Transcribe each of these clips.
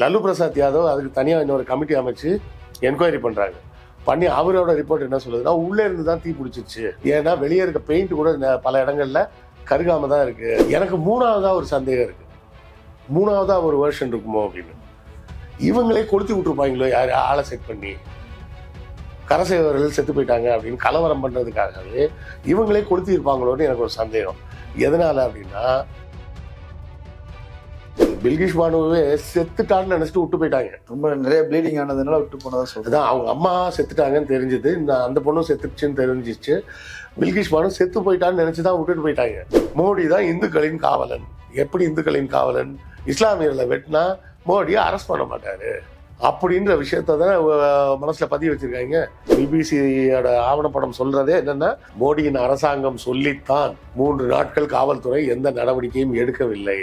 லல்லு பிரசாத் யாதவ் அதுக்கு தனியாக இன்னொரு கமிட்டி அமைச்சு என்கொயரி பண்ணுறாங்க பண்ணி அவரோட ரிப்போர்ட் என்ன சொல்லுதுன்னா உள்ளே இருந்து தான் தீ பிடிச்சிச்சு ஏன்னா வெளியே இருக்க பெயிண்ட் கூட பல இடங்கள்ல கருகாம தான் இருக்கு. எனக்கு மூணாவதாக ஒரு சந்தேகம் இருக்கு. மூணாவதாக ஒரு வேர்ஷன் இருக்குமோ அப்படின்னு. இவங்களே கொளுத்தி விட்டுருப்பாங்களோ யார் ஆளை செட் பண்ணி. கரசேவர்கள் செத்து போயிட்டாங்க அப்படின்னு கலவரம் பண்ணுறதுக்காகவே இவங்களே கொளுத்தி இருப்பாங்களோன்னு எனக்கு ஒரு சந்தேகம். எதனால அப்படின்னா பில்கிஷ் பானுவே செத்துட்டான்னு நினைச்சிட்டு விட்டு போயிட்டாங்க. ரொம்ப நிறைய ப்ளீடிங் ஆனதுனால விட்டு போனதா சொல்றேன் அதான் அவங்க அம்மா செத்துட்டாங்கன்னு தெரிஞ்சது. இந்த அந்த பொண்ணும் செத்துச்சுன்னு தெரிஞ்சிச்சு. பில்கிஷ் பானு செத்து போயிட்டான்னு நினைச்சு தான் விட்டுட்டு போயிட்டாங்க. மோடி தான் இந்துக்களின் காவலன். எப்படி இந்துக்களின் காவலன்? இஸ்லாமியர்களை வெட்டினா மோடியை அரெஸ்ட் பண்ண மாட்டாரு. அப்படின்ற விஷயத்த தான் மனசுல பதிய வச்சிருக்காங்க. பிபிசியோட ஆவணப்படம் சொல்றதே என்னன்னா மோடியின் அரசாங்கம் சொல்லித்தான் மூன்று நாட்கள் காவல்துறை எந்த நடவடிக்கையும் எடுக்கவில்லை.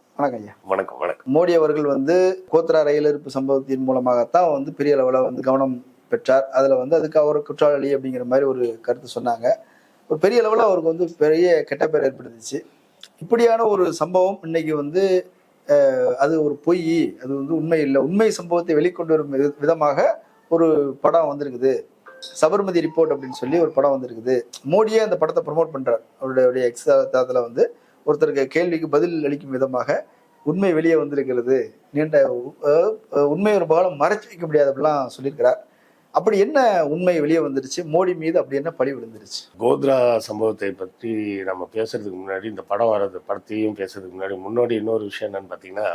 வணக்கம் ஐயா. வணக்கம் வணக்கம். மோடி அவர்கள் வந்து கோத்ரா ரயில் இருப்பு சம்பவத்தின் மூலமாகத்தான் வந்து பெரிய அளவில் வந்து கவனம் பெற்றார். அதில் வந்து அதுக்கு அவர் குற்றவாளி அப்படிங்கிற மாதிரி ஒரு கருத்து சொன்னாங்க. ஒரு பெரிய அளவில் அவருக்கு வந்து பெரிய கெட்ட பேர் ஏற்படுத்துச்சு. இப்படியான ஒரு சம்பவம் இன்னைக்கு வந்து அது ஒரு பொய் அது வந்து உண்மை இல்லை. உண்மை சம்பவத்தை வெளிக்கொண்டு வரும் வித- விதமாக ஒரு படம் வந்திருக்குது. சபர்மதி ரிப்போர்ட் அப்படின்னு சொல்லி ஒரு படம் வந்திருக்குது. மோடியே அந்த படத்தை ப்ரமோட் பண்றார். அவருடைய எக்ஸ் தளத்துல வந்து ஒருத்தருக்கு கேள்விக்கு பதில் அளிக்கும் விதமாக உண்மை வெளியே வந்திருக்கிறது. நீண்ட உண்மை ஒரு பாலம் மறைச்சு வைக்க முடியாது அப்படிலாம் சொல்லியிருக்கிறார். அப்படி என்ன உண்மை வெளியே வந்துருச்சு? மோடி மீது அப்படி என்ன பழி விழுந்துருச்சு? கோத்ரா சம்பவத்தை பற்றி நம்ம பேசுறதுக்கு முன்னாடி இந்த படம் வர்றது படத்தையும் பேசுறதுக்கு முன்னாடி முன்னாடி இன்னொரு விஷயம் என்னன்னு பார்த்தீங்கன்னா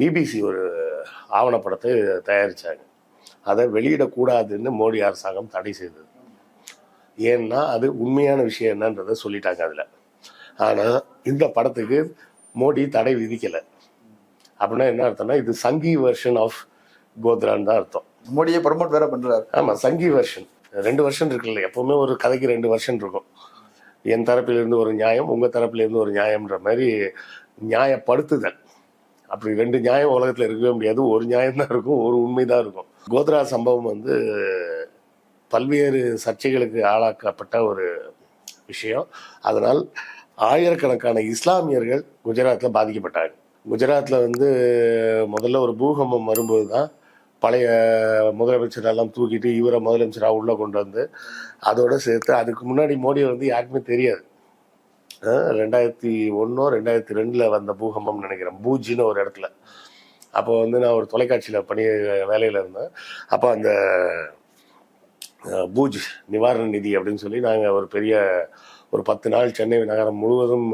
பிபிசி ஒரு ஆவணப்படத்தை தயாரிச்சாங்க. அதை வெளியிடக்கூடாதுன்னு மோடி அரசாங்கம் தடை செய்தது. ஏன்னா அது உண்மையான விஷயம் என்னன்றதை சொல்லிட்டாங்க அதில். ஆனால் இந்த படத்துக்கு மோடி தடை விதிக்கலை. அப்படின்னா என்ன அர்த்தம்னா இது சங்கி வெர்ஷன் ஆஃப் கோத்ரான்னு தான் அர்த்தம். மோடியை ப்ரமோட் வேற பண்றாரு. ஆமா சங்கி வெர்ஷன் ரெண்டு வருஷன் இருக்குல்ல எப்பவுமே ஒரு கதைக்கு ரெண்டு வருஷன் இருக்கும். என் தரப்பிலிருந்து ஒரு நியாயம் உங்க தரப்பிலிருந்து ஒரு நியாயம்ன்ற மாதிரி நியாயப்படுத்துதல். அப்படி ரெண்டு நியாயம் உலகத்துல இருக்கவே முடியாது. ஒரு நியாயம் தான் இருக்கும் ஒரு உண்மை தான் இருக்கும். கோத்ரா சம்பவம் வந்து பல்வேறு சர்ச்சைகளுக்கு ஆளாக்கப்பட்ட ஒரு விஷயம். அதனால் ஆயிரக்கணக்கான இஸ்லாமியர்கள் குஜராத்தில் பாதிக்கப்பட்டாங்க. குஜராத்தில் வந்து முதல்ல ஒரு பூகம்பம் வரும்போது தான் பழைய முதலமைச்சரெல்லாம் தூக்கிட்டு இவரை முதலமைச்சராக உள்ளே கொண்டு வந்து அதோடு சேர்த்து அதுக்கு முன்னாடி மோடியை வந்து யாருக்குமே தெரியாது. ரெண்டாயிரத்தி ஒன்றோ ரெண்டாயிரத்தி ரெண்டில் வந்த பூகம்பம் நினைக்கிறேன். பூஜின்னு ஒரு இடத்துல. அப்போ வந்து நான் ஒரு தொலைக்காட்சியில் பணி வேலையில் இருந்தேன். அப்போ அந்த பூஜ் நிவாரண நிதி அப்படின்னு சொல்லி நாங்கள் ஒரு பெரிய ஒரு பத்து நாள் சென்னை நகரம் முழுவதும்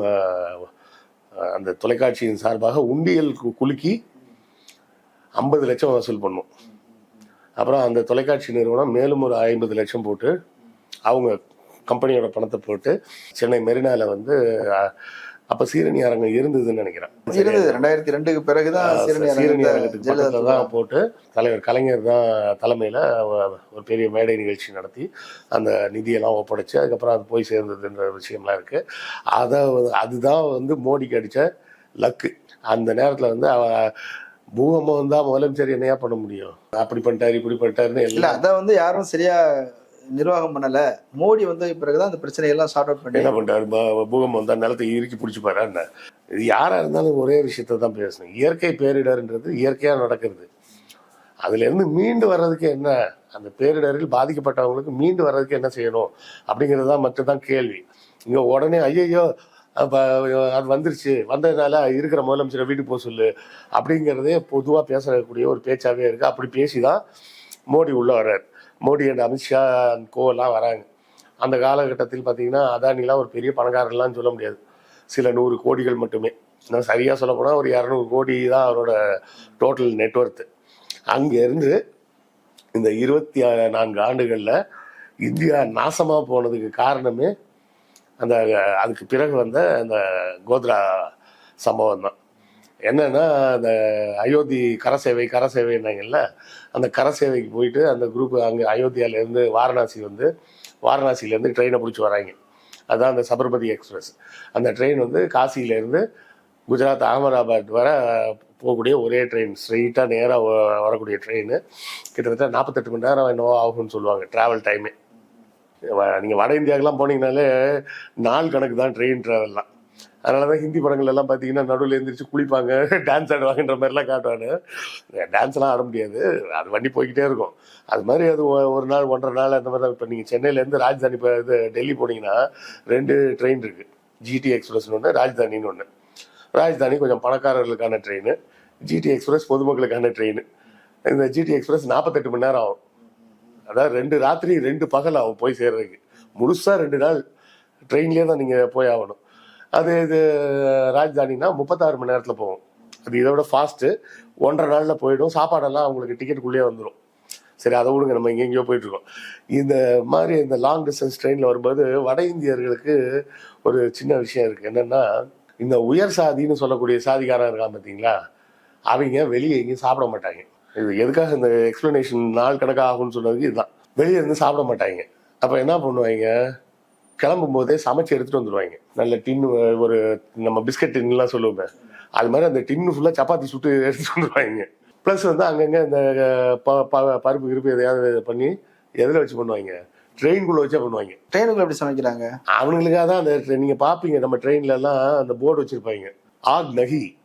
அந்த தொலைக்காட்சியின் சார்பாக உண்டியல் கு- குலுக்கி ஐம்பது லட்சம் வசூல் பண்ணோம். அப்புறம் அந்த தொலைக்காட்சி நிறுவனம் மேலும் ஒரு ஐம்பது லட்சம் போட்டு அவங்க கம்பெனியோட பணத்தை போட்டு சென்னை மெரினாவில் வந்து அப்ப சீரணி அரங்கம் இருந்ததுன்னு நினைக்கிறேன். இருந்தது. ரெண்டாயிரத்தி ரெண்டுக்கு பிறகுதான் சீரணி சீரணி அரங்கத்தை அரங்கத்துக்கு தான் போட்டு தலைவர் கலைஞர் தான் தலைமையில ஒரு பெரிய மேடை நிகழ்ச்சி நடத்தி அந்த நிதியெல்லாம் ஒப்படைச்சு அதுக்கப்புறம் அது போய் சேர்ந்ததுன்ற விஷயம்லாம் இருக்கு. அதை அதுதான் வந்து மோடிக்கு அடிச்ச லக்கு. அந்த நேரத்துல வந்து அவ பூகம்பம் வந்தா முதலமைச்சர் என்னையா பண்ண முடியும்? அப்படி பண்ணிட்டாரு இப்படி பண்ணிட்டாருன்னு இல்ல அதை வந்து யாரும் சரியா நிர்வாகம் பண்ணலை. மோடி வந்த பிறகுதான் அந்த பிரச்சனையெல்லாம் சார்ட் அவுட் பண்ணி என்ன பண்ணுறாரு பூகம் பூகம்பம் நிலத்தை இறுக்கி பிடிச்சிப்பாரு என்ன? இது யாராக இருந்தாலும் ஒரே விஷயத்தை தான் பேசணும். இயற்கை பேரிடர்ன்றது இயற்கையாக நடக்கிறது. அதுலேருந்து மீண்டு வர்றதுக்கு என்ன? அந்த பேரிடரில் பாதிக்கப்பட்டவங்களுக்கு மீண்டு வர்றதுக்கு என்ன செய்யணும்? அப்படிங்கிறது தான் மட்டும்தான் கேள்வி. இங்கே உடனே ஐயையோ அது வந்துருச்சு. வந்ததுனால இருக்கிற முதலமைச்சரை வீட்டுக்கு போக சொல்லு. அப்படிங்கிறதே பொதுவாக பேசக்கூடிய ஒரு பேச்சாகவே இருக்குது அப்படி பேசி தான் மோடி உள்ளே வர்றார். மோடி அண்ட் அமித்ஷா and வராங்க. அந்த காலகட்டத்தில் பார்த்தீங்கன்னா அதானிலாம் ஒரு பெரிய பணக்காரர்லாம் சொல்ல முடியாது. சில நூறு கோடிகள் மட்டுமே. நான் சரியாக சொல்லப்போனால் ஒரு இரநூறு கோடி தான் அவரோட டோட்டல் நெட்ஒர்த்து அங்கேருந்து இந்த இருபத்தி நான்கு ஆண்டுகளில் இந்தியா நாசமாக போனதுக்கு காரணமே அந்த அதுக்கு பிறகு வந்த அந்த கோத்ரா சம்பவம் தான் என்னன்னா அந்த அயோத்தி கரசேவை கரசேவைன்னாங்கல்ல அந்த கரசேவைக்கு போயிட்டு அந்த குரூப் அங்கே அயோத்தியாவிலேருந்து வாரணாசி வந்து வாரணாசியிலேருந்து ட்ரெயினை பிடிச்சி வராங்க. அதுதான் அந்த சபர்மதி எக்ஸ்பிரஸ் அந்த ட்ரெயின் வந்து காசியிலேருந்து குஜராத் அகமதாபாத் வர போகக்கூடிய ஒரே ட்ரெயின் ஸ்ட்ரெயிட்டாக நேராக வரக்கூடிய ட்ரெயின் கிட்டத்தட்ட நாற்பத்தெட்டு மணி நேரம் என்னவோ ஆகும்னு சொல்லுவாங்க ட்ராவல் டைமே நீங்கள் வட இந்தியாவுக்குலாம் போனீங்கனாலே நாள் கணக்கு தான் ட்ரெயின் ட்ராவல்லாம் அதனால தான் ஹிந்தி படங்கள் எல்லாம் பார்த்தீங்கன்னா நடுவில் எழுந்திரிச்சு குளிப்பாங்க டான்ஸ் ஆடுவாங்கன்ற மாதிரிலாம் காட்டுவாங்க டான்ஸ்லாம் ஆட முடியாது. அது வண்டி போய்கிட்டே இருக்கும். அது மாதிரி அது ஒரு நாள் ஒன்றரை நாள் அந்த மாதிரி தான் இப்போ நீங்கள் சென்னையிலேருந்து ராஜதானி இப்போ இது டெல்லி போனீங்கன்னா ரெண்டு ட்ரெயின் இருக்குது ஜிடி எக்ஸ்பிரஸ்னு ஒன்று ராஜதானின்னு ஒன்று ராஜதானி கொஞ்சம் பணக்காரர்களுக்கான ட்ரெயின் ஜிடி எக்ஸ்பிரஸ் பொதுமக்களுக்கான ட்ரெயின் இந்த ஜிடி எக்ஸ்பிரஸ் நாற்பத்தெட்டு மணி நேரம் ஆகும். அதாவது ரெண்டு ராத்திரி ரெண்டு பகல் ஆகும் போய் சேர்றதுக்கு. முழுசாக ரெண்டு நாள் ட்ரெயின்லேயே தான் நீங்கள் போய் ஆகணும். அது இது ராஜதானினா முப்பத்தாறு மணி நேரத்தில் போகும் அது இதை விட ஃபாஸ்ட்டு ஒன்றரை நாளில் போயிடும். சாப்பாடெல்லாம் அவங்களுக்கு டிக்கெட்டுக்குள்ளேயே வந்துடும் சரி அதை விடுங்க நம்ம எங்கெங்கேயோ போயிட்டுருக்கோம் இந்த மாதிரி இந்த லாங் டிஸ்டன்ஸ் ட்ரெயினில் வரும்போது வட இந்தியர்களுக்கு ஒரு சின்ன விஷயம் இருக்குது என்னென்னா இந்த உயர் சாதின்னு சொல்லக்கூடிய சாதிக்காரன் இருக்கான் பார்த்தீங்களா அவங்க வெளியே எங்கேயும் சாப்பிட மாட்டாங்க. இது எதுக்காக இந்த எக்ஸ்பிளனேஷன் நாள் கணக்காக ஆகும்னு சொன்னதுக்கு இதுதான். வெளியே இருந்து சாப்பிட மாட்டாங்க. அப்போ என்ன பண்ணுவாங்க? கிளம்பும் போதே சமைச்சு எடுத்துட்டு வந்துடுவாங்க நல்ல டின்னு ஒரு நம்ம பிஸ்கட் டின்னுலாம் சொல்லுவோமே. அது மாதிரி அந்த டின்னு ஃபுல்லாக சப்பாத்தி சுட்டு எடுத்துட்டு வந்துடுவாங்க ப்ளஸ் வந்து அங்கங்கே இந்த ப- ப- பருப்பு கிருப்பு எதையாவது பண்ணி எதில் வச்சு பண்ணுவாங்க? ட்ரெயின்குள்ளே வச்சே பண்ணுவாங்க. ட்ரெயினுக்குள்ள எப்படி சமைக்கிறாங்க? அவனுங்களுக்காக தான் அந்த tra- நீங்க பாப்பீங்க நம்ம ட்ரெயின்ல எல்லாம் அந்த போர்டு வச்சிருப்பாங்க. ஆக் நகி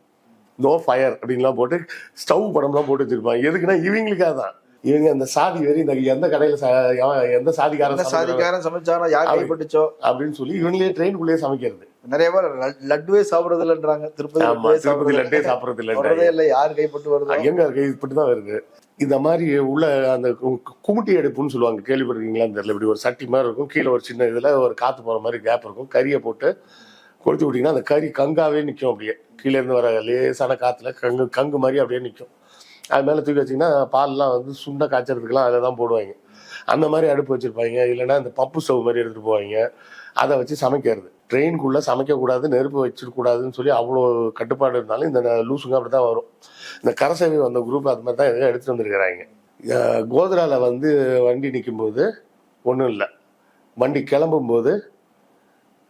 நோ ஃபயர் அப்படின்லாம் போட்டு ஸ்டவ் படம்லாம் போட்டு வச்சிருப்பாங்க. எதுக்குன்னா இவங்களுக்காக தான். இவங்க அந்த சாதி வெறி இந்த எந்த கடையில எந்த சாதிக்காரன் சாதிக்காரன் சமைச்சாரோ யார் கைப்பட்டுச்சோ அப்படின்னு சொல்லி இவங்களே ட்ரெயின்குள்ளேயே சமைக்கிறது. நிறைய பேர் லட்- லட்டுவே சாப்பிடுறது இல்லைன்றாங்க திருப்பதி திருப்பதி லட்டே சாப்பிடுறது இல்லை இல்லை யார் கைப்பட்டு வருதோ. எங்க கைப்பட்டு தான் வருது. இந்த மாதிரி உள்ள அந்த குமுட்டி அடுப்புன்னு சொல்லுவாங்க. கேள்விப்பட்டிருக்கீங்களான்னு தெரியல. இப்படி ஒரு சட்டி மாதிரி இருக்கும். கீழே ஒரு சின்ன இதுல ஒரு காத்து போற மாதிரி கேப் இருக்கும். கறியை போட்டு கொளுத்தி விட்டீங்கன்னா அந்த கறி கங்காவே நிற்கும் அப்படியே. கீழே இருந்து வர லேசான காத்துல கங்கு கங்கு மாதிரி அப்படியே நிற்கும் அது மேலே தூக்கி வச்சிங்கன்னா பால்லாம் வந்து சுண்டை காய்ச்சறதுக்கெல்லாம் அதில் தான் போடுவாங்க. அந்த மாதிரி அடுப்பு வச்சுருப்பாங்க. இல்லைன்னா இந்த பப்பு ஸ்டவ் மாதிரி எடுத்துகிட்டு போவாங்க. அதை வச்சு சமைக்கிறது. ட்ரெயின்குள்ளே சமைக்கக்கூடாது நெருப்பு வச்சிடக்கூடாதுன்னு சொல்லி அவ்வளோ கட்டுப்பாடு இருந்தாலும் இந்த லூசுங்க அப்படி தான் வரும். இந்த கரசேவை வந்த குரூப் அது மாதிரி தான் எதையோ எடுத்துகிட்டு வந்திருக்கிறாங்க. அஹ் வந்து வண்டி நிற்கும்போது ஒன்றும் இல்லை. வண்டி கிளம்பும்போது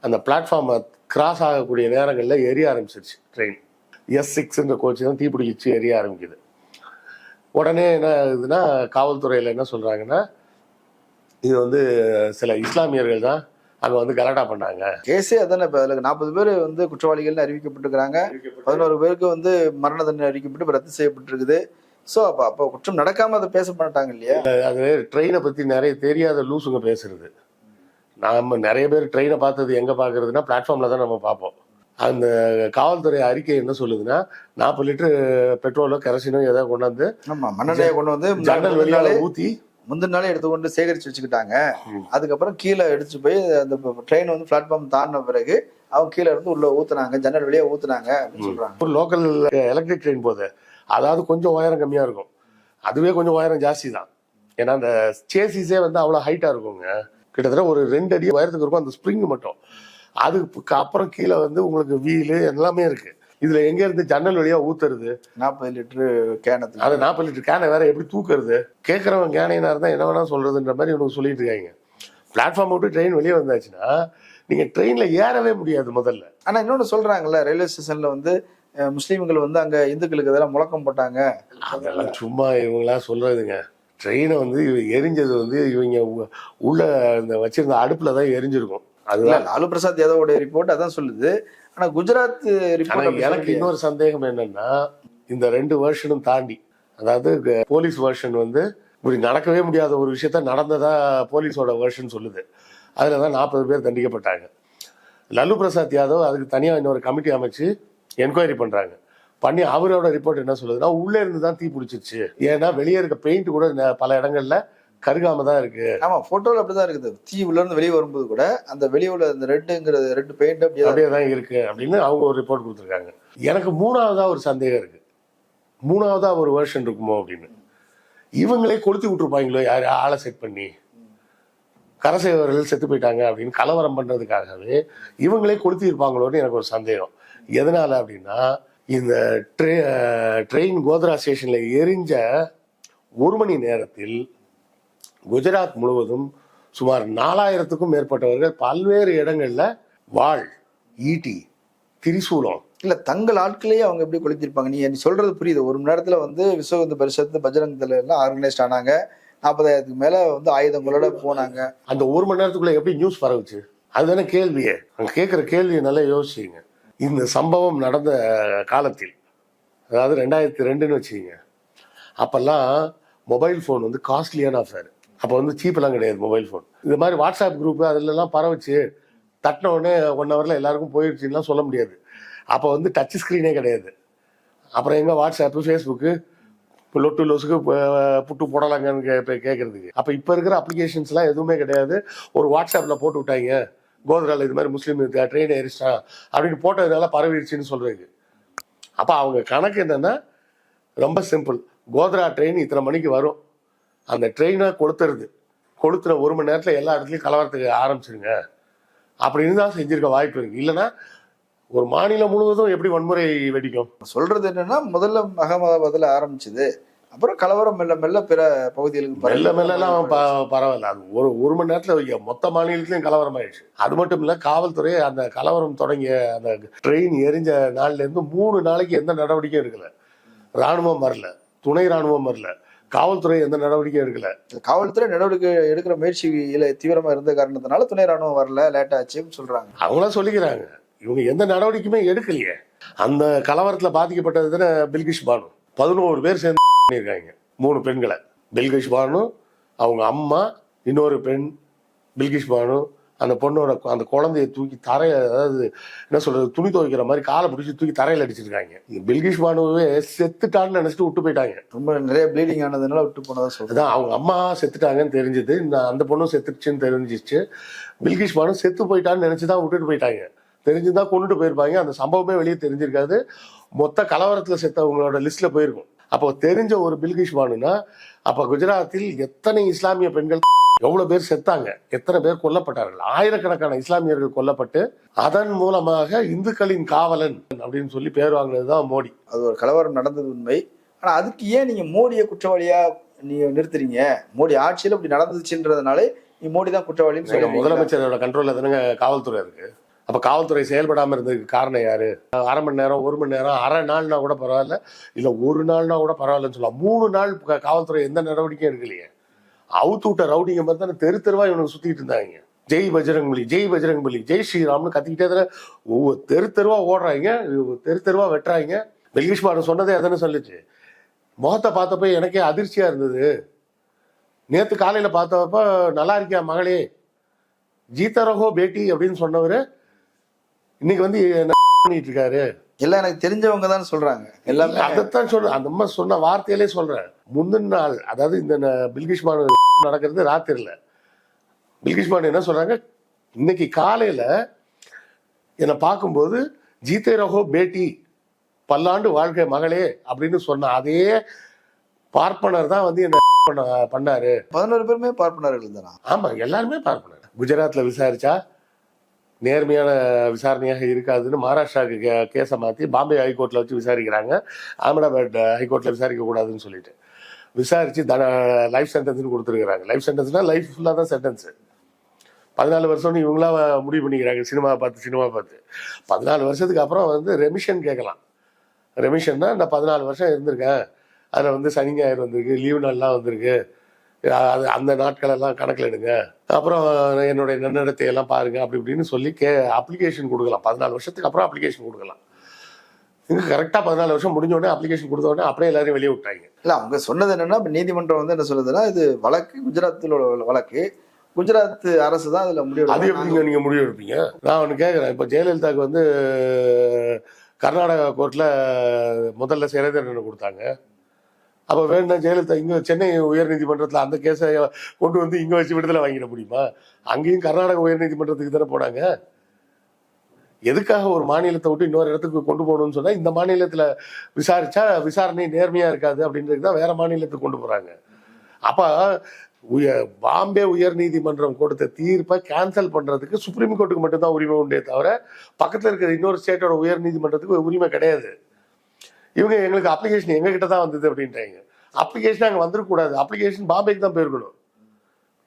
அந்த பிளாட்ஃபார்மை கிராஸ் ஆகக்கூடிய நேரங்களில் எரிய ஆரம்பிச்சிருச்சு ட்ரெயின் எஸ் சிக்ஸ்ன்ற கோச்சு தான் தீப்பிடிச்சு எரிய ஆரம்பிக்குது. உடனே என்ன ஆகுதுன்னா காவல்துறையில் என்ன சொல்கிறாங்கன்னா இது வந்து சில இஸ்லாமியர்கள் தான் அங்கே வந்து கலாட்டா பண்ணாங்க. கேஸே அதானே இப்போ அதில் நாற்பது பேர் வந்து குற்றவாளிகள்னு அறிவிக்கப்பட்டிருக்கிறாங்க. பதினோரு பேருக்கு வந்து மரண தண்டனை அறிவிக்கப்பட்டு ரத்து செய்யப்பட்டிருக்குது. ஸோ அப்போ அப்போ குற்றம் நடக்காம அதை பேச மாட்டாங்க இல்லையா? அது ட்ரெயினை பற்றி நிறைய தெரியாத லூசுங்க பேசுறது. நாம நிறைய பேர் ட்ரெயினை பார்த்தது எங்கே பார்க்கறதுனா பிளாட்ஃபார்மில் தான் நம்ம பார்ப்போம். அந்த காவல்துறை அறிக்கை என்ன சொல்லுதுன்னா நாற்பது லிட்டரு பெட்ரோலோ கெரசினோ ஏதாவது கொண்டாந்து மண்ணெண்ணையை கொண்டு வந்து ஜன்னல் வெளியால ஊற்றி முந்தின நாளே எடுத்துக்கொண்டு சேகரிச்சு வச்சுக்கிட்டாங்க. அதுக்கப்புறம் கீழே எடுத்துட்டு போய் அந்த ட்ரெயின் வந்து பிளாட்ஃபார்ம் தாண்டின பிறகு அவங்க கீழே இருந்து உள்ள ஊத்துனாங்க ஜன்னல் வழியா ஊத்துனாங்க அப்படின்னு சொல்றாங்க. ஒரு லோக்கல் எலக்ட்ரிக் ட்ரெயின் போகுது அதாவது கொஞ்சம் உயரம் கம்மியாக இருக்கும். அதுவே கொஞ்சம் உயரம் ஜாஸ்தி தான். ஏன்னா அந்த சேசிஸே வந்து அவ்வளோ ஹைட்டாக இருக்குங்க. கிட்டத்தட்ட ஒரு ரெண்டு அடி உயரத்துக்கு இருக்கும். அந்த ஸ்ப்ரிங் மட்டும். அதுக்கு அப்புறம் கீழே வந்து உங்களுக்கு வீலு எல்லாமே இருக்கு. இதுல எங்க இருந்து ஜன்னல் வழியா ஊத்துறது? நாற்பது லிட்டரு கேனத்துக்கு அது நாற்பது லிட்டர் கேனை வேற எப்படி தூக்குறது? கேட்கறவன் கேனையினா இருந்தா என்ன வேணா சொல்றதுன்ற மாதிரி இவனுக்கு சொல்லிட்டு இருக்காங்க. பிளாட்ஃபார்ம் விட்டு ட்ரெயின் வெளியே வந்தாச்சுன்னா நீங்க ட்ரெயின்ல ஏறவே முடியாது முதல்ல. ஆனா இன்னொன்னு சொல்றாங்கல்ல ரயில்வே ஸ்டேஷன்ல வந்து முஸ்லீம்கள் வந்து அங்க இந்துக்களுக்கு இதெல்லாம் முழக்கம் போட்டாங்க. அதெல்லாம் சும்மா இவங்களா சொல்றதுங்க. ட்ரெயினை வந்து எரிஞ்சது வந்து இவங்க உள்ள இந்த வச்சிருந்த அடுப்புல தான் எரிஞ்சிருக்கும். அதுதான். லாலு பிரசாத் யாதவோட ரிப்போர்ட் அதான் சொல்லுது. ஆனா குஜராத் ரிப்போர்ட் எனக்கு இன்னொரு சந்தேகம் என்னன்னா இந்த ரெண்டு வருஷனும் தாண்டி அதாவது போலீஸ் வெர்ஷன் வந்து இப்படி நடக்கவே முடியாத ஒரு விஷயத்த நடந்ததா போலீஸோட வெர்ஷன் சொல்லுது. அதுல தான் நாற்பது பேர் தண்டிக்கப்பட்டாங்க. லல்லு பிரசாத் யாதவ் அதுக்கு தனியா இன்னொரு கமிட்டி அமைச்சு என்கொயரி பண்றாங்க. பண்ணி அவரோட ரிப்போர்ட் என்ன சொல்லுதுன்னா உள்ளே இருந்து தான் தீ பிடிச்சிருச்சு. ஏன்னா வெளியே இருக்க பெயிண்ட் கூட பல இடங்கள்ல கருகாம தான் இருக்கு. ஆமா போட்டோல அப்படிதான் இருக்குது. தீ உள்ள இருந்து வெளியே வரும்போது கூட அந்த வெளியே உள்ள அந்த ரெட்டுங்கிறது ரெட் பெயிண்ட் அப்படியே அப்படியே தான் இருக்கு அப்படின்னு அவங்க ஒரு ரிப்போர்ட் கொடுத்துருக்காங்க. எனக்கு மூணாவதா ஒரு சந்தேகம் இருக்கு. மூணாவதா ஒரு வேர்ஷன் இருக்குமோ அப்படின்னு. இவங்களே கொளுத்தி விட்டுருப்பாங்களோ? யார் ஆளை செட் பண்ணி. கரசேவர்கள் செத்து போயிட்டாங்க அப்படின்னு கலவரம் பண்றதுக்காகவே இவங்களே கொளுத்தி இருப்பாங்களோன்னு எனக்கு ஒரு சந்தேகம். எதனால அப்படின்னா இந்த ட்ரெ ட்ரெயின் கோத்ரா ஸ்டேஷனில் எரிஞ்ச ஒரு மணி நேரத்தில் குஜராத் முழுவதும் சுமார் நாலாயிரத்துக்கும் மேற்பட்டவர்கள் பல்வேறு இடங்கள்ல வாள் ஈட்டி திரிசூலம். இல்ல தங்கள் ஆட்களையே அவங்க எப்படி கொளுத்திருப்பாங்க? நீ நீ சொல்றது புரியுது. ஒரு மணி நேரத்துல வந்து விஸ்வ இந்து பரிஷத்து பஜ்ரங் எல்லாம் ஆர்கனைஸ்ட் ஆனாங்க. நாற்பதாயிரத்துக்கு மேல வந்து ஆயுதங்களோட போனாங்க. அந்த ஒரு மணி நேரத்துக்குள்ள எப்படி நியூஸ் பரவுச்சு? அதுதானே கேள்வியே. அங்க கேட்குற கேள்வியை நல்லா யோசிச்சுங்க இந்த சம்பவம் நடந்த காலத்தில் அதாவது ரெண்டாயிரத்தி ரெண்டுன்னு வச்சுக்கோங்க. அப்பெல்லாம் மொபைல் ஃபோன் வந்து காஸ்ட்லியான அஃபேர் அப்போ வந்து சீப்பெல்லாம் கிடையாது மொபைல் ஃபோன் இது மாதிரி வாட்ஸ்அப் குரூப்பு அதிலெல்லாம் பரவச்சு தட்டின உடனே ஒன் ஹவரில் எல்லாருக்கும் போயிடுச்சுலாம் சொல்ல முடியாது. அப்போ வந்து டச் ஸ்க்ரீனே கிடையாது. அப்புறம் எங்கே வாட்ஸ்அப்பு ஃபேஸ்புக்கு இப்போ லொட்டு லொசுக்கு புட்டு போடலாங்கன்னு கே கேட்குறதுக்கு அப்போ இப்போ இருக்கிற அப்ளிகேஷன்ஸ்லாம் எதுவுமே கிடையாது. ஒரு வாட்ஸ்அப்பில் போட்டு விட்டாங்க. கோத்ரால இது மாதிரி முஸ்லீம் ட்ரெயின் ஏறிச்சிட்டான் அப்படின்னு போட்டதுனால பரவிடுச்சுன்னு சொல்கிறதுக்கு அப்போ அவங்க கணக்கு என்னென்னா ரொம்ப சிம்பிள் கோத்ரா ட்ரெயின் இத்தனை மணிக்கு வரும். அந்த ட்ரெயினை கொளுத்துறது. கொளுத்துற ஒரு மணி நேரத்தில் எல்லா இடத்துலையும் கலவரத்துக்கு ஆரம்பிச்சிருங்க. அப்படின்னு தான் செஞ்சிருக்க வாய்ப்பு இருக்கு. இல்லைன்னா ஒரு மாநிலம் முழுவதும் எப்படி வன்முறை வெடிக்கும்? சொல்றது என்னன்னா முதல்ல அகமதாபாத்ல ஆரம்பிச்சது. அப்புறம் கலவரம் மெல்ல மெல்ல பிற பகுதிகளுக்கு மெல்ல மெல்லாம் பரவாயில்ல. அது ஒரு ஒரு மணி நேரத்தில் மொத்த மாநிலத்திலையும் கலவரம் ஆயிடுச்சு. அது மட்டும் இல்லை காவல்துறை அந்த கலவரம் தொடங்கிய அந்த ட்ரெயின் எரிஞ்ச நாள்ல இருந்து மூணு நாளைக்கு எந்த நடவடிக்கையும் எடுக்கல. ராணுவம் வரல. துணை ராணுவம் வரல. காவல்துறை எந்த நடவடிக்கையும் எடுக்கல. காவல்துறை நடவடிக்கை எடுக்கிற முயற்சியில தீவிரமா இருந்த காரணத்தினால துணை ராணுவம் வரல லேட் ஆச்சுன்னு சொல்றாங்க. அவங்களாம் சொல்லிக்கிறாங்க. இவங்க எந்த நடவடிக்கையுமே எடுக்கலையே. அந்த கலவரத்தில் பாதிக்கப்பட்டது தானே பில்கிஷ் பானு. பதினோரு பேர் சேர்ந்து பண்ணியிருக்காங்க. மூணு பெண்களை. பில்கிஷ் பானு அவங்க அம்மா இன்னொரு பெண் பில்கிஷ் பானு அந்த பொண்ணோட அந்த குழந்தைய தூக்கி தரைய அதாவது என்ன சொல்றது துணி துவைக்கிற மாதிரி காலை பிடிச்சி தூக்கி தரையில் அடிச்சிருக்காங்க. பில்கிஷ் பானுவே செத்துட்டான்னு நினைச்சிட்டு விட்டு போயிட்டாங்க. ரொம்ப நிறைய ப்ளீடிங் ஆனதுனால விட்டு போனதா சொல்றாங்க. அதான் அவங்க அம்மா செத்துட்டாங்கன்னு தெரிஞ்சது. இந்த அந்த பொண்ணும் செத்துடுச்சுன்னு தெரிஞ்சிச்சு. பில்கிஷ் பானு செத்து போயிட்டான்னு நினைச்சு தான் விட்டுட்டு போயிட்டாங்க. தெரிஞ்சுதான் கொண்டுட்டு போயிருப்பாங்க. அந்த சம்பவமே வெளியே தெரிஞ்சிருக்காது. மொத்த கலவரத்தில் செத்தவங்களோட லிஸ்ட்ல போயிருக்கும். அப்போ தெரிஞ்ச ஒரு பில்கிஷ் பானுனா அப்போ குஜராத்தில் எத்தனை இஸ்லாமிய பெண்கள் எவ்வளவு பேர் செத்தாங்க? எத்தனை பேர் கொல்லப்பட்டார்கள்? ஆயிரக்கணக்கான இஸ்லாமியர்கள் கொல்லப்பட்டு அதன் மூலமாக இந்துக்களின் காவலன் அப்படின்னு சொல்லி பேர் வாங்கினதுதான் மோடி. அது ஒரு கலவரம் நடந்தது உண்மை. ஆனா அதுக்கு ஏன் நீங்க மோடியை குற்றவாளியா நீங்க நிறுத்துறீங்க? மோடி ஆட்சியில இப்படி நடந்துச்சுன்றதுனாலே நீ மோடி தான் குற்றவாளின்னு சொல்லுங்க முதலமைச்சரோட கண்ட்ரோல்ல தானங்க காவல்துறை இருக்கு. அப்போ காவல்துறை செயல்படாமல் இருந்ததுக்கு காரணம் யார்? அரை மணி நேரம் ஒரு மணி நேரம் அரை நாள்னா கூட பரவாயில்ல. இல்லை ஒரு நாள்னா கூட பரவாயில்லன்னு சொல்லலாம். மூணு நாள் காவல்துறை எந்த நடவடிக்கையும் எடுக்கலையே. அவுத்து விட்ட ரவுடிங்க மாதிரி தானே தெரு தெருவாக இவனுக்கு சுற்றிட்டு இருந்தாங்க. ஜெய் பஜரங்பலி ஜெய் பஜரங்பலி ஜெய் ஸ்ரீராம்னு கத்திக்கிட்டே தானே ஒவ்வொரு தெரு தெருவாக ஓடுறாங்க தெரு தெருவாக வெட்டுறாங்க. வெல்கிஷ் பாடம் சொன்னதே அதானே சொல்லுச்சு. முகத்தை பார்த்தப்ப எனக்கே அதிர்ச்சியாக இருந்தது. நேற்று காலையில் பார்த்தப்ப நல்லா இருக்கியா மகளே? ஜீத்தரகோ பேட்டி அப்படின்னு சொன்னவர் இன்னைக்கு வந்து பண்ணிட்டு இருக்காரு எல்லாம் எனக்கு தெரிஞ்சவங்க தான் சொல்றாங்க. எல்லாமே அதைத்தான் சொல்றேன். அந்த அம்மா சொன்ன வார்த்தையிலே சொல்றேன். முந்தின நாள் அதாவது இந்த பில்கிஷ் பானு நடக்கிறது ராத்திரில பில்கிஷ் பானு என்ன சொல்றாங்க? இன்னைக்கு காலையில என்னை பார்க்கும்போது ஜீதே ரஹோ பேட்டி பல்லாண்டு வாழ்க்கை மகளே அப்படின்னு சொன்ன அதே பார்ப்பனர் தான் வந்து என்ன பண்ண பண்ணாரு. பதினோரு பேருமே பார்ப்பனர்கள் தானா? ஆமா எல்லாருமே பார்ப்பனர். குஜராத்ல விசாரிச்சா நேர்மையான விசாரணையாக இருக்காதுன்னு மகாராஷ்டிராவுக்கு கே கேஸை மாற்றி பாம்பே ஹைகோர்ட்டில் வச்சு விசாரிக்கிறாங்க. அகமதாபாத் ஹைகோர்ட்டில் விசாரிக்க கூடாதுன்னு சொல்லிட்டு. விசாரிச்சு தன லைஃப் சென்டென்ஸ்னு கொடுத்துருக்குறாங்க. லைஃப் சென்டென்ஸ்னா லைஃப் ஃபுல்லாக தான் சென்டென்ஸு பதினாலு வருஷம்னு இவங்களா முடிவு பண்ணிக்கிறாங்க. சினிமா பார்த்து சினிமா பார்த்து. பதினாலு வருஷத்துக்கு அப்புறம் வந்து ரெமிஷன் கேட்கலாம். ரெமிஷன்னா நான் பதினாலு வருஷம் இருந்திருக்கேன். அதில் வந்து சனி ஞாயிறு வந்திருக்கு. லீவு நாள்லாம் வந்திருக்கு. அது அந்த நாட்கள் எல்லாம் கணக்கில் எடுங்க அப்புறம் என்னுடைய நன்னடத்தை எல்லாம் பாருங்க அப்படி இப்படின்னு சொல்லி கே அப்ளிகேஷன் கொடுக்கலாம். பதினாலு வருஷத்துக்கு அப்புறம் அப்ளிகேஷன் கொடுக்கலாம். இங்கே கரெக்டாக பதினாலு வருஷம் முடிஞ்ச உடனே அப்ளிகேஷன் கொடுத்த உடனே அப்படியே எல்லாரையும் வெளியே விட்டாங்க. இல்ல அவங்க சொன்னது என்னன்னா இப்ப நீதிமன்றம் வந்து என்ன சொல்லுதுன்னா இது வழக்கு குஜராத்தில் உள்ள வழக்கு. குஜராத் அரசு தான் அதுல முடிவு அது. எப்படிங்க நீங்கள் முடிவு எடுப்பீங்க? நான் ஒன்று கேட்குறேன் இப்போ ஜெயலலிதாவுக்கு வந்து கர்நாடகா கோர்ட்டில் முதல்ல சிறை தண்டனை கொடுத்தாங்க. அப்போ வேணும்னா ஜெயலலிதா இங்கே சென்னை உயர்நீதிமன்றத்தில் அந்த கேஸை கொண்டு வந்து இங்கே வச்சு விடுதலை வாங்கிட முடியுமா? அங்கேயும் கர்நாடக உயர்நீதிமன்றத்துக்கு தானே போனாங்க. எதுக்காக ஒரு மாநிலத்தை விட்டு இன்னொரு இடத்துக்கு கொண்டு போகணும்னு சொன்னா இந்த மாநிலத்துல விசாரிச்சா விசாரணை நேர்மையா இருக்காது அப்படின்றது தான் வேற மாநிலத்துக்கு கொண்டு போறாங்க. அப்ப உய பாம்பே உயர் நீதிமன்றம் கொடுத்த தீர்ப்பை கேன்சல் பண்றதுக்கு சுப்ரீம் கோர்ட்டுக்கு மட்டும்தான் உரிமை உண்டே தவிர பக்கத்துல இருக்கிற இன்னொரு ஸ்டேட்டோட உயர் நீதிமன்றத்துக்கு உரிமை கிடையாது. இவங்க எங்களுக்கு அப்ளிகேஷன் எங்ககிட்ட தான் வந்தது அப்படின்றாங்க. அப்ளிகேஷன் அங்கே வந்துடக்கூடாது அப்ளிகேஷன் பாம்பேக்கு தான் போயிருக்கணும்.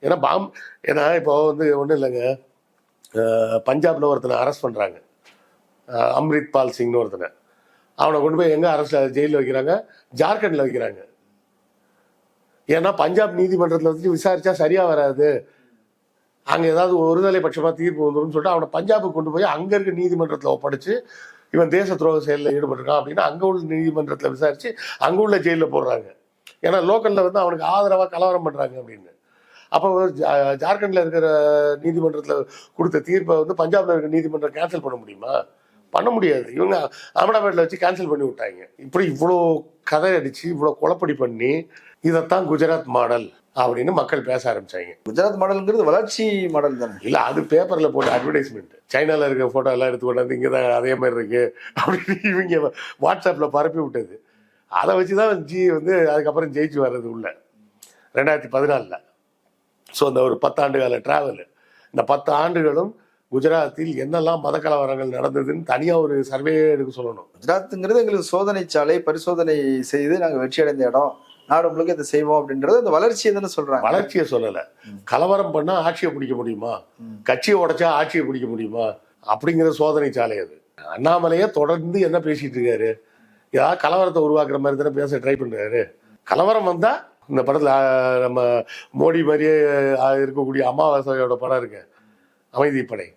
ஏன்னா பாம் ஏன்னா இப்போ வந்து ஒன்றும் இல்லைங்க. பஞ்சாப்ல ஒருத்தனை அரெஸ்ட் பண்ணுறாங்க அம்ரித் பால் சிங்னு ஒருத்தனை. அவனை கொண்டு போய் எங்கே அரெஸ்ட் ஜெயிலில் வைக்கிறாங்க? ஜார்க்கண்டில் வைக்கிறாங்க. ஏன்னா பஞ்சாப் நீதிமன்றத்தில் வந்து விசாரிச்சா சரியா வராது. அங்கே ஏதாவது ஒருதலை பட்சமாக தீர்ப்பு வந்துரும்னு சொல்லிட்டு அவனை பஞ்சாபுக்கு கொண்டு போய் அங்கே இருக்க நீதிமன்றத்தில் ஒப்படைச்சு இவன் தேச துரோக செயலில் ஈடுபட்டிருக்கான் அப்படின்னா அங்கே உள்ள நீதிமன்றத்தில் விசாரித்து அங்கே உள்ள ஜெயிலில் போடுறாங்க. ஏன்னா லோக்கலில் வந்து அவனுக்கு ஆதரவாக கலவரம் பண்ணுறாங்க அப்படின்னு. அப்போ ஜா- இருக்கிற நீதிமன்றத்தில் கொடுத்த தீர்ப்பை வந்து பஞ்சாபில் இருக்கிற நீதிமன்றம் கேன்சல் பண்ண முடியுமா? பண்ண முடியாது. இவங்க அகமதாபாத்தில் வச்சு கேன்சல் பண்ணி விட்டாங்க. இப்படி இவ்வளோ கதை அடித்து இவ்வளோ குழப்படி பண்ணி இதைத்தான் குஜராத் மாடல். அப்படின்னு மக்கள் பேச ஆரம்பிச்சாங்க. குஜராத் மாடல்ங்கிறது வளர்ச்சி மாடல் தானே. இல்ல அது பேப்பர்ல போட்ட அட்வர்டைஸ்மெண்ட் சைனால இருக்க போட்டோ எல்லாம் எடுத்து கொண்டாந்து இங்க தான் அதே மாதிரி இருக்கு அப்படின்னு இவங்க வாட்ஸ்அப்ல பரப்பி விட்டது. அதை வச்சுதான் ஜி வந்து அதுக்கப்புறம் ஜெயிச்சு வர்றது உள்ள. ரெண்டாயிரத்தி பதினாலில். ஸோ இந்த ஒரு பத்தாண்டு கால டிராவல் இந்த பத்து ஆண்டுகளும் குஜராத்தில் என்னெல்லாம் மத கலவரங்கள் நடந்ததுன்னு தனியா ஒரு சர்வே எடுக்க சொல்லணும். குஜராத்துங்கிறது எங்களுக்கு சோதனை சாலை பரிசோதனை செய்து நாங்க வெற்றி அடைந்த இடம். நாடு முழுக்க இதை செய்வோம் அப்படின்றது அந்த வளர்ச்சியை தானே சொல்றாங்க. வளர்ச்சியை சொல்லல. கலவரம் பண்ணா ஆட்சியை பிடிக்க முடியுமா? கட்சியை உடைச்சா ஆட்சியை பிடிக்க முடியுமா? அப்படிங்கிற சோதனை சாலை அது. அண்ணாமலையே தொடர்ந்து என்ன பேசிட்டு இருக்காரு? ஏதாவது கலவரத்தை உருவாக்குற மாதிரி தானே பேச ட்ரை பண்றாரு. கலவரம் வந்தா இந்த படத்துல நம்ம மோடி மாதிரியே இருக்கக்கூடிய அமாவாசையோட படம் இருக்கு. அமைதி படை.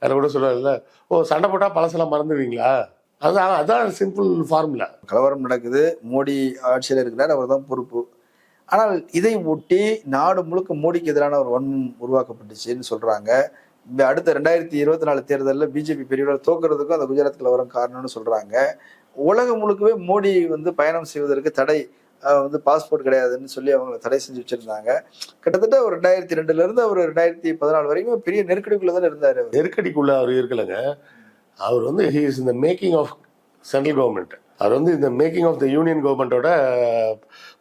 அதில் கூட சொல்லுவாங்கல்ல ஓ சண்டை போட்டா பழசெல்லாம் மறந்துடுவீங்களா? அதான் அதான் சிம்பிள் ஃபார்முலா கலவரம் நடக்குது. மோடி ஆட்சியில் இருக்கிறார் அவர் தான் பொறுப்பு. ஆனால் இதை ஒட்டி நாடு முழுக்க மோடிக்கு எதிரான ஒரு வன்மம் உருவாக்கப்பட்டுச்சுன்னு சொல்றாங்க. இந்த அடுத்த ரெண்டாயிரத்தி இருபத்தி நாலு தேர்தலில் பிஜேபி பெரிய தோக்குறதுக்கும் அந்த குஜராத் கலவரம் காரணம்னு சொல்றாங்க. உலகம் முழுக்கவே மோடி வந்து பயணம் செய்வதற்கு தடை வந்து பாஸ்போர்ட் கிடையாதுன்னு சொல்லி அவங்கள தடை செஞ்சு வச்சிருந்தாங்க. கிட்டத்தட்ட ஒரு ரெண்டாயிரத்தி ரெண்டுல இருந்து அவர் ரெண்டாயிரத்தி பதினாலு வரைக்கும் பெரிய நெருக்கடிக்குள்ள தான் இருந்தாரு அவர். நெருக்கடிக்குள்ள அவர் இருக்கலைங்க. அவர் வந்து ஹி இஸ் இந்த மேக்கிங் ஆஃப் சென்ட்ரல் கவர்மெண்ட் அவர் வந்து இந்த மேக்கிங் ஆஃப் த யூனியன் கவர்மெண்ட்டோட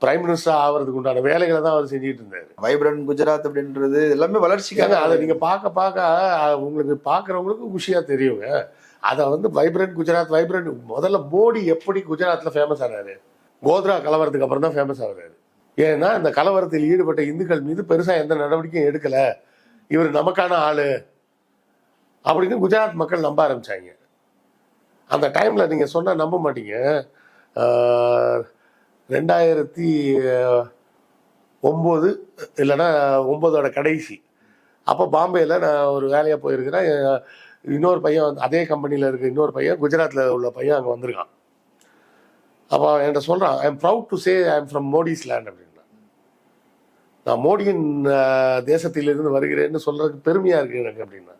பிரைம் மினிஸ்டர் ஆகிறதுக்கு உண்டான வேலைகளை தான் அவர் செஞ்சுட்டு இருந்தார். வைப்ரண்ட் குஜராத் அப்படின்றது எல்லாமே வளர்ச்சிக்காக அதை நீங்க பார்க்க பார்க்க உங்களுக்கு பார்க்குறவங்களுக்கு குஷியா தெரியுங்க. அதை வந்து வைப்ரண்ட் குஜராத் வைப்ரண்ட் முதல்ல மோடி எப்படி குஜராத்ல ஃபேமஸ் ஆனாரு? கோத்ரா கலவரத்துக்கு அப்புறம் தான் ஃபேமஸ் ஆகுறாரு ஏன்னா இந்த கலவரத்தில் ஈடுபட்ட இந்துக்கள் மீது பெருசா எந்த நடவடிக்கையும் எடுக்கல. இவர் நமக்கான ஆளு. அப்படின்னு குஜராத் மக்கள் நம்ப ஆரம்பிச்சாங்க. அந்த டைமில் நீங்கள் சொன்னால் நம்ப மாட்டீங்க. ரெண்டாயிரத்தி ஒம்பது இல்லைன்னா ஒம்போதோட கடைசி. அப்போ பாம்பேயில் நான் ஒரு வேலையாக போயிருக்கிறேன். இன்னொரு பையன் அதே கம்பெனியில் இருக்க இன்னொரு பையன் குஜராத்தில் உள்ள பையன் அங்கே வந்திருக்கான். அப்போ என்கிட்ட சொல்கிறான் I am proud to say I am from Modi's land அப்படின்னா. நான் மோடியின் தேசத்திலிருந்து வருகிறேன்னு சொல்கிறதுக்கு பெருமையாக இருக்கு எனக்கு அப்படின்னா.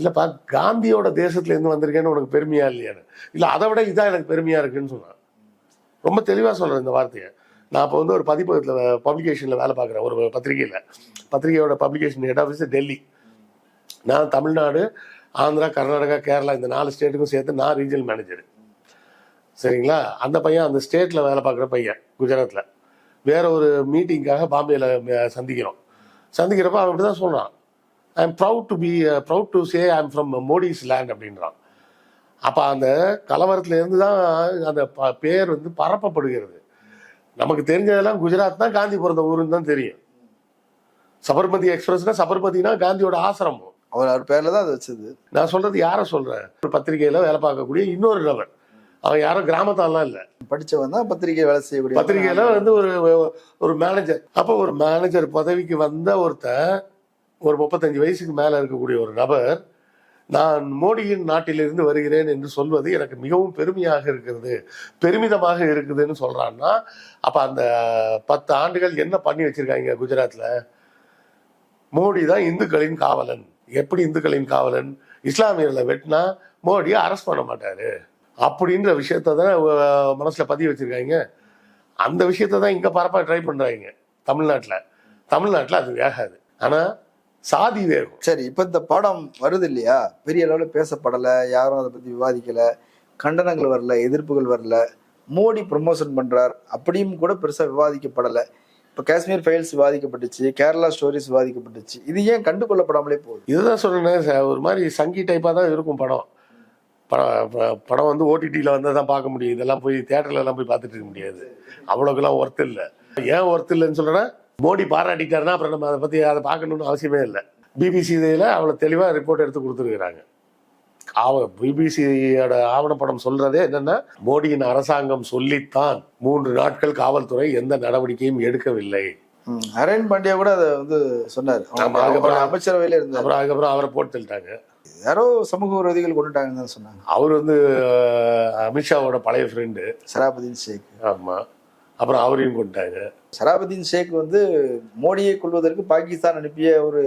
இல்லைப்பா காந்தியோட தேசத்துலேருந்து வந்திருக்கேன்னு உனக்கு பெருமையா இல்லையான்னு இல்லை அதை விட இதான் எனக்கு பெருமையா இருக்குன்னு சொன்னான். ரொம்ப தெளிவாக சொல்கிறேன் இந்த வார்த்தையை. நான் இப்போ வந்து ஒரு பதிப்பகத்தில் பப்ளிகேஷனில் வேலை பார்க்குறேன் ஒரு பத்திரிகையில். பத்திரிகையோட பப்ளிகேஷன் ஹெட் ஆஃபீஸ் டெல்லி. நான் தமிழ்நாடு ஆந்திரா கர்நாடகா கேரளா இந்த நாலு ஸ்டேட்டுக்கும் சேர்த்து நான் ரீஜனல் மேனேஜர் சரிங்களா? அந்த பையன் அந்த ஸ்டேட்டில் வேலை பார்க்குற பையன் குஜராத்தில் வேற ஒரு மீட்டிங்காக பாம்பேயில் சந்திக்கிறோம். சந்திக்கிறப்ப அவன் இப்படி தான் சொல்கிறான் I am proud to be proud to say I am from Modi's land அப்படின்றான். அப்போ அந்த கலவரத்துல இருந்து தான் அந்த ப- பேர் வந்து பரப்பப்படுகிறது. நமக்கு தெரிஞ்சதெல்லாம் குஜராத் தான் காந்தி பிறந்த ஊருன்னு தான் தெரியும். சபர்மதி எக்ஸ்பிரஸ்னா சபர்மதினா காந்தியோட ஆசிரமம். அவர் அவர் பேர்ல தான் அது வச்சது. நான் சொல்றது யாரை சொல்றேன் ஒரு பத்திரிகையில வேலை பார்க்கக்கூடிய இன்னொரு நபர். அவன் யாரும் கிராமத்தாலாம் இல்லை. படிச்சவன் தான் பத்திரிகை வேலை செய்யக்கூடிய பத்திரிகையில வந்து ஒரு ஒரு மேனேஜர் அப்போ ஒரு மேனேஜர் பதவிக்கு வந்த ஒருத்தன் ஒரு முப்பத்தஞ்சு வயசுக்கு மேலே இருக்கக்கூடிய ஒரு நபர் நான் மோடியின் நாட்டிலிருந்து வருகிறேன் என்று சொல்வது எனக்கு மிகவும் பெருமையாக இருக்கிறது பெருமிதமாக இருக்குதுன்னு சொல்கிறான்னா அப்போ அந்த பத்து ஆண்டுகள் என்ன பண்ணி வச்சுருக்காங்க குஜராத்தில் மோடி தான் இந்துக்களின் காவலன். எப்படி இந்துக்களின் காவலன்? இஸ்லாமியர்களை வெட்டினா மோடி அரெஸ்ட் பண்ண மாட்டாரு. அப்படின்ற விஷயத்த தான் மனசில் பதிய வச்சுருக்காங்க. அந்த விஷயத்த தான் இங்கே பரப்பாக ட்ரை பண்ணுறாங்க தமிழ்நாட்டில். தமிழ்நாட்டில் அது வேகாது. ஆனால் சாதி வேகும். சரி இப்ப இந்த படம் வருது இல்லையா பெரிய அளவுல பேசப்படல யாரும் அதை பத்தி விவாதிக்கல கண்டனங்கள் வரல எதிர்ப்புகள் வரல மோடி ப்ரொமோஷன் பண்றார் அப்படியும் கூட பெருசா விவாதிக்கப்படல. இப்ப காஷ்மீர் ஃபைல்ஸ் விவாதிக்கப்பட்டுச்சு கேரளா ஸ்டோரிஸ் விவாதிக்கப்பட்டுச்சு. இது ஏன் கண்டுகொள்ளப்படாமலே போகுது? இதுதான் சார் ஒரு மாதிரி சங்கி டைப்பா தான் இருக்கும் படம். படம் படம் வந்து ஓடிடியில் வந்தால் தான் பார்க்க முடியும். இதெல்லாம் போய் தேட்டர்ல எல்லாம் போய் பார்த்துட்டு இருக்க முடியாது. அவ்வளோக்கெல்லாம் ஒர்த் இல்லை. ஏன் ஒர்த் இல்லைன்னு சொல்கிறேன்னா மோடி பாராட்டிட்டாருன்னா அப்புறம் நம்ம அதை பற்றி அதை பார்க்கணும்னு அவசியமே இல்லை. பிபிசி இதில் அவ்வளோ தெளிவாக ரிப்போர்ட் எடுத்து கொடுத்துருக்குறாங்க. ஆவ பிபிசியோட ஆவணப்படம் சொல்றதே என்னன்னா மோடியின் அரசாங்கம் சொல்லித்தான் மூன்று நாட்கள் காவல்துறை எந்த நடவடிக்கையும் எடுக்கவில்லை. ம். ஹரேன் பாண்டியா கூட அதை வந்து சொன்னார். அதுக்கப்புறம் அமைச்சரவையில இருந்தார். அப்புறம் அதுக்கப்புறம் அவரை போட்டு தள்ளிட்டாங்க. யாரோ சமூக விரோதிகள் கொண்டுட்டாங்கன்னு சொன்னாங்க. அவர் வந்து அமித்ஷாவோட பழைய ஃப்ரெண்டு சராபுதீன் ஷேக். ஆமா. அப்புறம் அவரையும் கொண்டுட்டாங்க சராபுதீன் ஷேக் வந்து மோடியை கொள்வதற்கு பாகிஸ்தான் அனுப்பிய ஒரு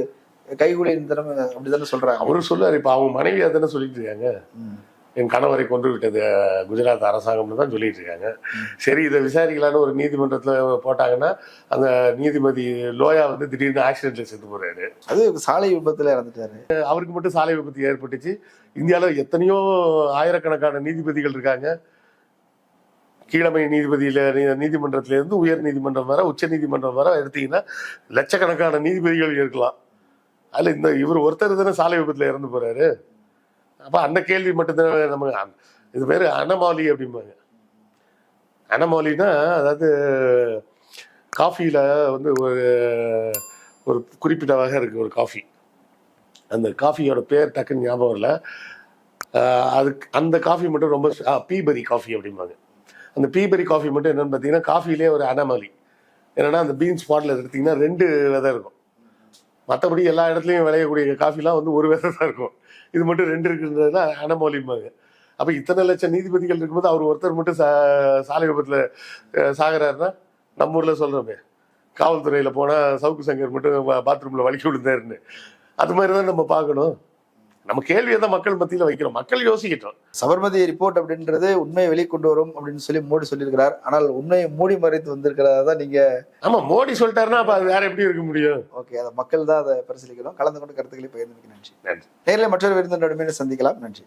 கைகூலியின் திறமை அப்படிதானே சொல்றாங்க. அவரு சொல்லுவார் இப்போ அவங்க மனைவி அதானே சொல்லிட்டு இருக்காங்க. என் கணவரை கொண்டு விட்டது குஜராத் அரசாங்கம்னு தான் சொல்லிட்டு இருக்காங்க. சரி இதை விசாரிக்கலான்னு ஒரு நீதிமன்றத்தில் போட்டாங்கன்னா அந்த நீதிபதி லோயா வந்து திடீர்னு ஆக்சிடென்ட்ல செத்து போறாரு. அது சாலை விபத்துல இறந்துட்டாரு. அவருக்கு மட்டும் சாலை விபத்து ஏற்பட்டுச்சு. இந்தியாவில் எத்தனையோ ஆயிரக்கணக்கான நீதிபதிகள் இருக்காங்க. கீழமை நீதிபதியில நீ- இருந்து உயர் நீதிமன்றம் வர உச்ச நீதிமன்றம் வர எடுத்தீங்கன்னா லட்சக்கணக்கான நீதிபதிகள் இருக்கலாம். அதுல இந்த இவர் ஒருத்தர் தானே சாலை விபத்துல இறந்து போறாரு. அப்ப அந்த கேள்வி மட்டும்தான் நம்ம இது பேரு அனமாலி அப்படிம்பாங்க. அனமாலினா அதாவது காஃபியில் வந்து ஒரு ஒரு குறிப்பிட்ட வகை இருக்கு ஒரு காஃபி. அந்த காஃபியோட பேர் டக்குன்னு ஞாபகம் இல்லை அதுக்கு அந்த காஃபி மட்டும் ரொம்ப ஆ, பீபரி காஃபி அப்படிம்பாங்க. அந்த பீபெரி காஃபி மட்டும் என்னன்னு பார்த்தீங்கன்னா காஃபிலே ஒரு அனமலி என்னன்னா அந்த பீன் ஸ்பாட்டில் எடுத்தீங்கன்னா ரெண்டு விதை இருக்கும். மற்றபடி எல்லா இடத்துலையும் விளையக்கூடிய காஃபிலாம் வந்து ஒரு விதை தான் இருக்கும். இது மட்டும் ரெண்டு இருக்குன்றதுல அனமோலிம்பாங்க அப்போ இத்தனை லட்சம் நீதிபதிகள் இருக்கும்போது அவர் ஒருத்தர் மட்டும் சா சாலை விபத்தில் சாகிறாருன்னா நம்ம ஊரில் சொல்கிறோமே காவல்துறையில் போனால் சவுக்கு சங்கர் மட்டும் பாத்ரூமில் வலிக்கி விழுந்தாருன்னு. அது மாதிரி தான் நம்ம பார்க்கணும். நம்ம கேள்வியை தான் மக்கள் மத்தியில் வைக்கிறோம். மக்கள் யோசிக்கட்டும். சபர்மதி ரிப்போர்ட் அப்படின்றது உண்மையை வெளிக்கொண்டு வரும் அப்படின்னு சொல்லி மோடி சொல்லியிருக்கிறார். ஆனால் உண்மையை மூடி மறைத்து வந்திருக்கிறதா தான் நீங்க ஆமாம் மோடி சொல்லிட்டாருன்னா அப்போ அது வேற எப்படி இருக்க முடியும்? ஓகே அதை மக்கள் தான் அதை பரிசீலிக்கணும். கலந்து கொண்டு கருத்துக்களை பகிர்ந்து நன்றி. நன்றி. நேரில் மற்றொரு விருந்தினருடன் சந்திக்கலாம். நன்றி.